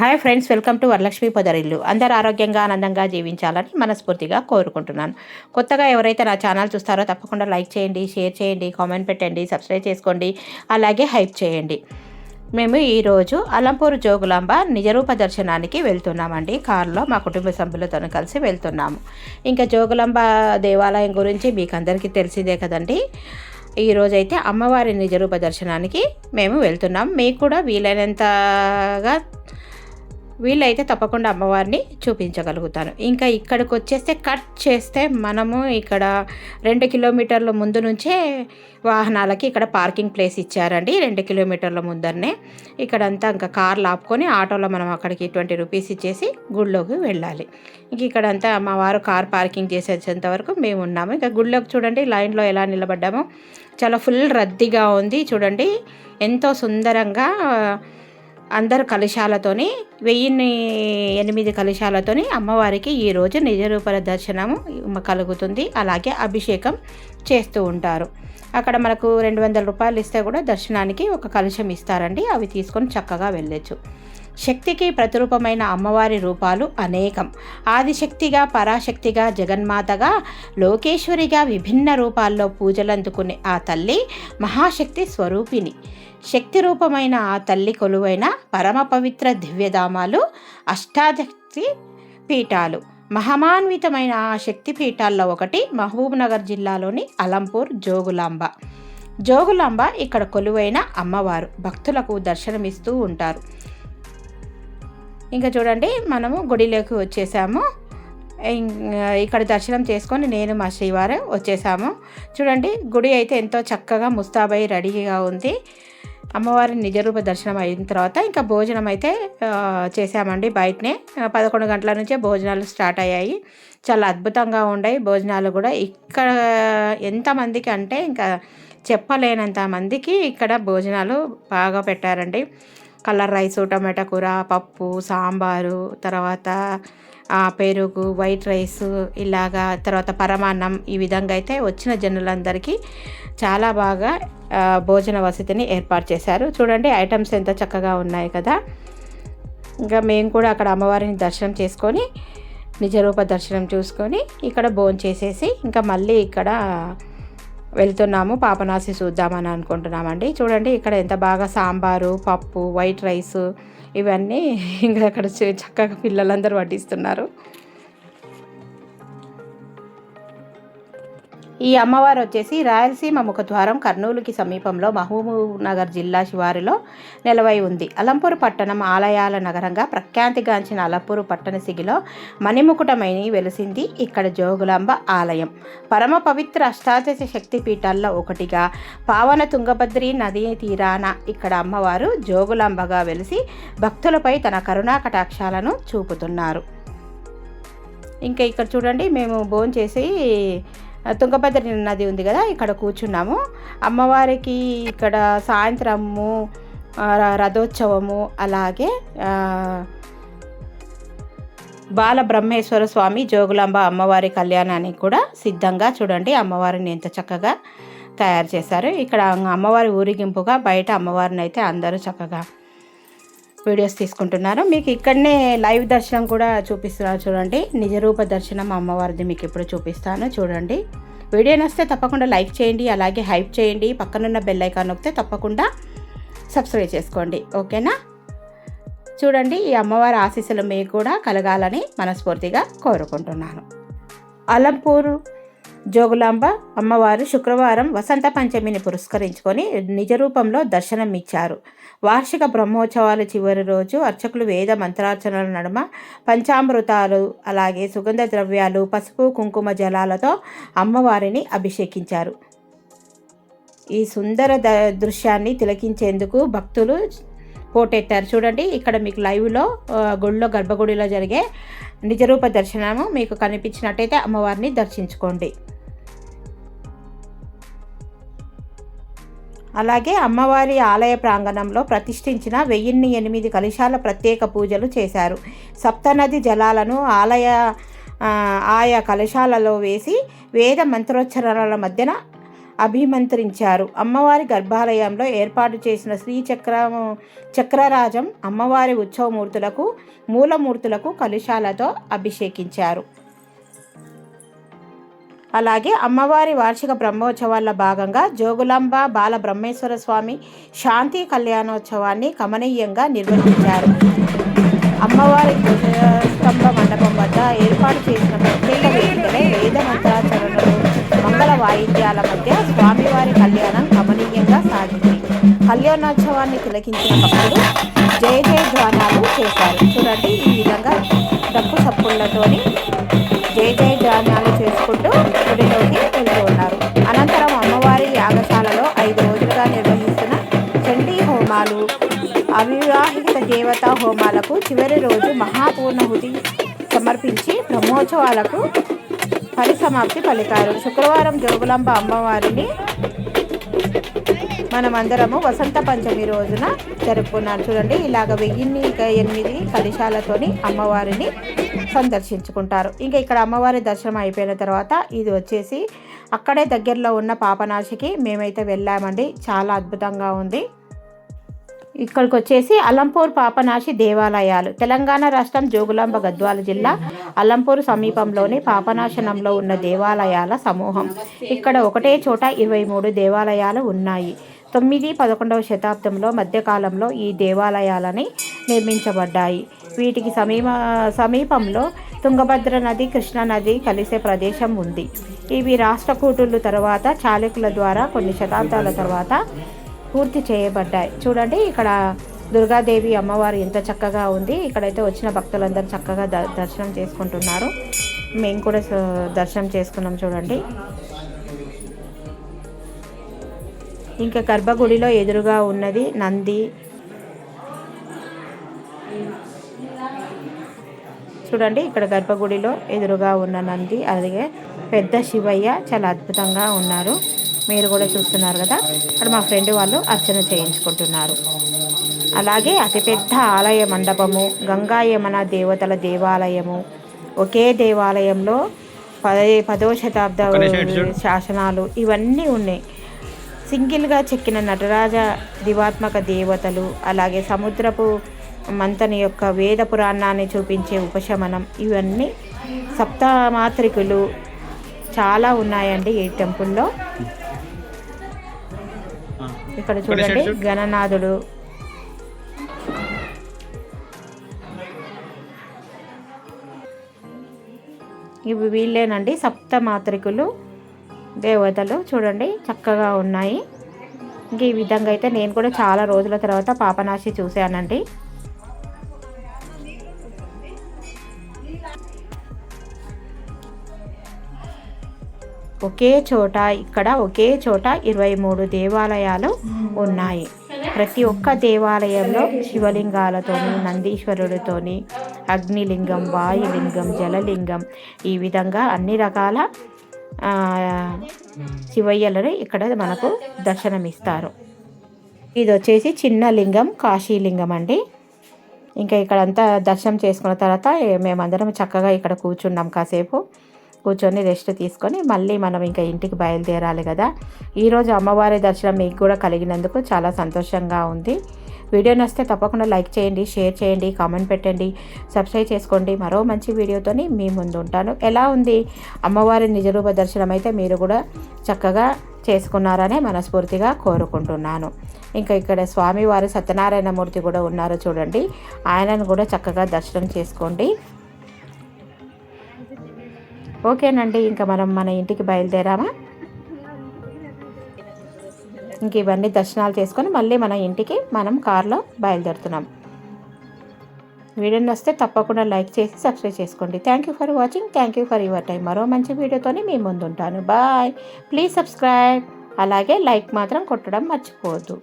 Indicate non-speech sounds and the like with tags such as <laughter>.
Hi friends welcome to Varalakshmi Podarillu. అందరు ఆరోగ్యంగా ఆనందంగా జీవించాలని మనస్ఫూర్తిగా కోరుకుంటున్నాను. కొత్తగా ఎవరైతే నా ఛానల్ చూస్తారో తప్పకుండా లైక్ చేయండి షేర్ చేయండి కామెంట్ పెట్టండి సబ్స్క్రైబ్ చేసుకోండి అలాగే హైప్ చేయండి. మేము ఈరోజు అలంపూర్ జోగులాంబ నిజరూప దర్శనానికి వెళ్తున్నామండి. కారులో మా కుటుంబ సభ్యులతో కలిసి వెళ్తున్నాము. ఇంకా జోగులాంబ దేవాలయం గురించి మీకు అందరికీ తెలిసిందే కదండి. ఈరోజైతే అమ్మవారి నిజరూప దర్శనానికి మేము వెళ్తున్నాం. మీకు కూడా వీలైనంతగా వీళ్ళైతే తప్పకుండా అమ్మవారిని చూపించగలుగుతాను ఇంకా ఇక్కడికి వచ్చేస్తే కట్ చేస్తే మనము ఇక్కడ రెండు కిలోమీటర్ల ముందు నుంచే వాహనాలకి ఇక్కడ పార్కింగ్ ప్లేస్ ఇచ్చారండి. రెండు కిలోమీటర్ల ముందరనే ఇక్కడంతా ఇంకా కార్లు ఆపుకొని ఆటోలో మనం అక్కడికి ట్వంటీ రూపీస్ ఇచ్చేసి గుళ్ళోకి వెళ్ళాలి. ఇంక ఇక్కడంతా మా వారు కార్ పార్కింగ్ చేసేంత వరకు మేము ఉన్నాము. ఇంకా గుళ్ళోకి చూడండి లైన్లో ఎలా నిలబడ్డామో. చాలా ఫుల్ రద్దీగా ఉంది. చూడండి ఎంతో సుందరంగా అందరు కలశాలతోని వెయ్యిన్ని ఎనిమిది కలశాలతోని అమ్మవారికి ఈరోజు నిజరూపల దర్శనము కలుగుతుంది. అలాగే అభిషేకం చేస్తూ ఉంటారు. అక్కడ మనకు రెండు వందల రూపాయలు ఇస్తే కూడా దర్శనానికి ఒక కలశం ఇస్తారండి. అవి తీసుకొని చక్కగా వెళ్ళొచ్చు. శక్తికి ప్రతిరూపమైన అమ్మవారి రూపాలు అనేకం. ఆదిశక్తిగా పరాశక్తిగా జగన్మాతగా లోకేశ్వరిగా విభిన్న రూపాల్లో పూజలందుకునే ఆ తల్లి మహాశక్తి స్వరూపిణి. శక్తి రూపమైన ఆ తల్లి కొలువైన పరమ పవిత్ర దివ్యధామాలు అష్టాశక్తి పీఠాలు. మహమాన్వితమైన ఆ శక్తి పీఠాల్లో ఒకటి మహబూబ్నగర్ జిల్లాలోని అలంపూర్ జోగులాంబ. జోగులాంబ ఇక్కడ కొలువైన అమ్మవారు. భక్తులకు దర్శనమిస్తూ ఉంటారు. ఇంకా చూడండి మనము గుడిలోకి వచ్చేసాము. ఇక్కడ దర్శనం చేసుకొని నేను మా శ్రీవారు వచ్చేసాము. చూడండి గుడి అయితే ఎంతో చక్కగా ముస్తాబై రెడీగా ఉంది. అమ్మవారి నిజరూప దర్శనం అయిన తర్వాత ఇంకా భోజనం అయితే చేసామండి బయటనే. పదకొండు గంటల నుంచే భోజనాలు స్టార్ట్ అయ్యాయి. చాలా అద్భుతంగా ఉన్నాయి భోజనాలు కూడా. ఇక్కడ ఎంతమందికి అంటే ఇంకా చెప్పలేనంత మందికి ఇక్కడ భోజనాలు బాగా పెట్టారండి. కలర్ రైస్ టమాటా కూర పప్పు సాంబారు తర్వాత పెరుగు వైట్ రైస్ ఇలాగా తర్వాత పరమాన్నం ఈ విధంగా అయితే వచ్చిన జనులందరికీ చాలా బాగా భోజన వసతిని ఏర్పాటు చేశారు. చూడండి ఐటమ్స్ ఎంత చక్కగా ఉన్నాయి కదా. ఇంకా మేము కూడా అక్కడ అమ్మవారిని దర్శనం చేసుకొని నిజరూప దర్శనం చూసుకొని ఇక్కడ భోజనం చేసేసి ఇంకా మళ్ళీ ఇక్కడ వెళ్తున్నాము పాపనాసి చూద్దామని అనుకుంటున్నామండి. చూడండి ఇక్కడ ఎంత బాగా సాంబారు పప్పు వైట్ రైస్ ఇవన్నీ <laughs> ఇంకా అక్కడ చక్కగా పిల్లలందరూ వడ్డిస్తున్నారు. ఈ అమ్మవారు వచ్చేసి రాయలసీమ ముఖద్వారం కర్నూలుకి సమీపంలో మహబూబ్ నగర్ జిల్లా శివారులో నెలవై ఉంది. అలంపూరు పట్టణం ఆలయాల నగరంగా ప్రఖ్యాతిగాంచిన అలంపూరు పట్టణ సిగిలో మణిముకుటమైన వెలిసింది ఇక్కడ జోగులాంబ ఆలయం. పరమ పవిత్ర అష్టాదశ శక్తి పీఠాల్లో ఒకటిగా పావన తుంగభద్రి నదీ తీరాన ఇక్కడ అమ్మవారు జోగులాంబగా వెలిసి భక్తులపై తన కరుణా కటాక్షాలను చూపుతున్నారు. ఇంకా ఇక్కడ చూడండి మేము భోజనం చేసి తుంగభద్ర నది ఉంది కదా ఇక్కడ కూర్చున్నాము. అమ్మవారికి ఇక్కడ సాయంత్రము రథోత్సవము అలాగే బాల బ్రహ్మేశ్వర స్వామి జోగులాంబ అమ్మవారి కళ్యాణానికి కూడా సిద్ధంగా చూడండి. అమ్మవారిని ఎంత చక్కగా తయారు చేశారు. ఇక్కడ అమ్మవారి ఊరిగింపుగా బయట అమ్మవారిని అయితే అందరూ చక్కగా వీడియోస్ తీసుకుంటున్నారు. మీకు ఇక్కడనే లైవ్ దర్శనం కూడా చూపిస్తున్నారు చూడండి. నిజరూప దర్శనం అమ్మవారిది మీకు ఇప్పుడు చూపిస్తాను చూడండి. వీడియో నస్తే తప్పకుండా లైక్ చేయండి అలాగే హైప్ చేయండి. పక్కనున్న బెల్ ఐకాన్ నొక్కితే తప్పకుండా సబ్స్క్రైబ్ చేసుకోండి. ఓకేనా? చూడండి ఈ అమ్మవారి ఆశీస్సులు మీకు కూడా కలగాలని మనస్ఫూర్తిగా కోరుకుంటున్నాను. అలంపూరు జోగులాంబ అమ్మవారు శుక్రవారం వసంత పంచమిని పురస్కరించుకొని నిజ రూపంలో దర్శనం ఇచ్చారు వార్షిక బ్రహ్మోత్సవాల చివరి రోజు అర్చకులు వేద మంత్రార్చనల నడుమ పంచామృతాలు అలాగే సుగంధ ద్రవ్యాలు పసుపు కుంకుమ జలాలతో అమ్మవారిని అభిషేకించారు. ఈ సుందర ద దృశ్యాన్ని తిలకించేందుకు భక్తులు పోటెత్తారు. చూడండి ఇక్కడ మీకు లైవ్లో గుడిలో గర్భగుడిలో జరిగే నిజరూప దర్శనము మీకు కనిపించినట్టయితే అమ్మవారిని దర్శించుకోండి. అలాగే అమ్మవారి ఆలయ ప్రాంగణంలో ప్రతిష్ఠించిన వెయ్యిన్ని ఎనిమిది కలశాల ప్రత్యేక పూజలు చేశారు. సప్తనది జలాలను ఆలయ ఆయా కలశాలలో వేసి వేద మంత్రోచ్చరణల మధ్యన అభిమంత్రించారు. అమ్మవారి గర్భాలయంలో ఏర్పాటు చేసిన శ్రీ చక్ర చక్రరాజం అమ్మవారి ఉత్సవమూర్తులకు మూలమూర్తులకు కలుషాలతో అభిషేకించారు. అలాగే అమ్మవారి వార్షిక బ్రహ్మోత్సవాల భాగంగా జోగులాంబ బాల బ్రహ్మేశ్వర స్వామి శాంతి కళ్యాణోత్సవాన్ని కమనీయంగా నిర్వహించారు. అమ్మవారి స్తంభ మండపం వద్ద ఏర్పాటు చేసిన ప్రత్యేక వేదికలో వేద వాయిద్యాల మధ్య స్వామివారి కళ్యాణం గమనీయంగా సాగింది. కళ్యాణోత్సవాన్ని తిలకించిన భక్తులు జయ జయ ధ్వానాలు చేశారు. చూడండి ఈ విధంగా డప్పు సప్పుళ్ళతోని జయ జయ ధ్వానాలు చేసుకుంటూ గుడిలోకి వెళ్తూ ఉన్నారు. అనంతరం అమ్మవారి యాగశాలలో ఐదు రోజులుగా నిర్వహిస్తున్న చండీ హోమాలు అవివాహిత దేవతా హోమాలకు చివరి రోజు మహాపూర్ణహుతి సమర్పించి బ్రహ్మోత్సవాలకు పరిసమాప్తి పలికారు శుక్రవారం జోగులాంబ అమ్మవారిని మనమందరము వసంత పంచమి రోజున జరుపుకున్నాను చూడండి ఇలాగ వెయ్యిన్ని ఎనిమిది కలశాలతోని అమ్మవారిని సందర్శించుకుంటారు. ఇంకా ఇక్కడ అమ్మవారి దర్శనం అయిపోయిన తర్వాత ఇది వచ్చేసి అక్కడే దగ్గరలో ఉన్న పాపనాశికి మేమైతే వెళ్ళామండి. చాలా అద్భుతంగా ఉంది. ఇక్కడికి వచ్చేసి అలంపూర్ పాపనాశి దేవాలయాలు. తెలంగాణ రాష్ట్రం జోగులాంబ గద్వాల జిల్లా అలంపూర్ సమీపంలోని పాపనాశనంలో ఉన్న దేవాలయాల సమూహం. ఇక్కడ ఒకటే చోట ఇరవై మూడు దేవాలయాలు ఉన్నాయి. తొమ్మిది పదకొండవ శతాబ్దంలో మధ్యకాలంలో ఈ దేవాలయాలని నిర్మించబడ్డాయి. వీటికి సమీప సమీపంలో తుంగభద్ర నది కృష్ణా నది కలిసే ప్రదేశం ఉంది. ఇవి రాష్ట్రకూటులు తర్వాత చాళుక్యుల ద్వారా కొన్ని శతాబ్దాల తర్వాత పూర్తి చేయబడ్డాయి. చూడండి ఇక్కడ దుర్గాదేవి అమ్మవారు ఎంత చక్కగా ఉంది. ఇక్కడైతే వచ్చిన భక్తులందరూ చక్కగా ద దర్శనం చేసుకుంటున్నారు. మేము కూడా దర్శనం చేసుకున్నాం చూడండి. ఇంకా గర్భగుడిలో ఎదురుగా ఉన్నది నంది. చూడండి ఇక్కడ గర్భగుడిలో ఎదురుగా ఉన్న నంది అలాగే పెద్ద శివయ్య చాలా అద్భుతంగా ఉన్నారు. మీరు కూడా చూస్తున్నారు కదా. ఇక్కడ మా ఫ్రెండ్ వాళ్ళు అర్చన చేయించుకుంటున్నారు. అలాగే అతిపెద్ద ఆలయ మండపము గంగా యమన దేవతల దేవాలయము ఒకే దేవాలయంలో పదే పదో శతాబ్ద శాసనాలు ఇవన్నీ ఉన్నాయి. సింగిల్గా చెక్కిన నటరాజ దివాత్మక దేవతలు అలాగే సముద్రపు మంతని యొక్క వేద పురాణాన్ని చూపించే ఉపశమనం ఇవన్నీ సప్తమాత్రికులు చాలా ఉన్నాయండి ఈ టెంపుల్లో. ఇక్కడ చూడండి గణనాథుడు. ఇవి వీళ్ళేనండి సప్తమాత్రికులు దేవతలు చూడండి చక్కగా ఉన్నాయి. ఇంక ఈ విధంగా అయితే నేను కూడా చాలా రోజుల తర్వాత పాపనాశి చూశానండి. ఒకే చోట ఇక్కడ ఒకే చోట ఇరవై మూడు దేవాలయాలు ఉన్నాయి. ప్రతి ఒక్క దేవాలయంలో శివలింగాలతోని నందీశ్వరుడితోని అగ్నిలింగం వాయులింగం జలలింగం ఈ విధంగా అన్ని రకాల శివయ్యలని ఇక్కడ మనకు దర్శనమిస్తారు. ఇది వచ్చేసి చిన్న లింగం కాశీలింగం అండి. ఇంకా ఇక్కడంతా దర్శనం చేసుకున్న తర్వాత మేమందరం చక్కగా ఇక్కడ కూర్చున్నాం కాసేపు. కూర్చొని రెస్ట్ తీసుకొని మళ్ళీ మనం ఇంకా ఇంటికి బయలుదేరాలి కదా. ఈరోజు అమ్మవారి దర్శనం మీకు కూడా కలిగినందుకు చాలా సంతోషంగా ఉంది. వీడియో నచ్చితే తప్పకుండా లైక్ చేయండి షేర్ చేయండి కామెంట్ పెట్టండి సబ్స్క్రైబ్ చేసుకోండి. మరో మంచి వీడియోతోని మీ ముందు ఉంటాను. ఎలా ఉంది అమ్మవారి నిజరూప దర్శనం అయితే మీరు కూడా చక్కగా చేసుకున్నారనే మనస్ఫూర్తిగా కోరుకుంటున్నాను. ఇంకా ఇక్కడ స్వామివారి సత్యనారాయణమూర్తి కూడా ఉన్నారు చూడండి. ఆయనను కూడా చక్కగా దర్శనం చేసుకోండి. ఓకేనండి ఇంకా మనం మన ఇంటికి బయలుదేరామా? ఇంక ఇవన్నీ దర్శనాలు చేసుకొని మళ్ళీ మన ఇంటికి మనం కార్లో బయలుదేరుతున్నాం. వీడియోని వస్తే తప్పకుండా లైక్ చేసి సబ్స్క్రైబ్ చేసుకోండి. Thank you for watching thank you for your time మరో మంచి వీడియోతోనే మీ ముందుంటాను. బాయ్ ప్లీజ్ సబ్స్క్రైబ్ అలాగే లైక్ మాత్రం కొట్టడం మర్చిపోవద్దు.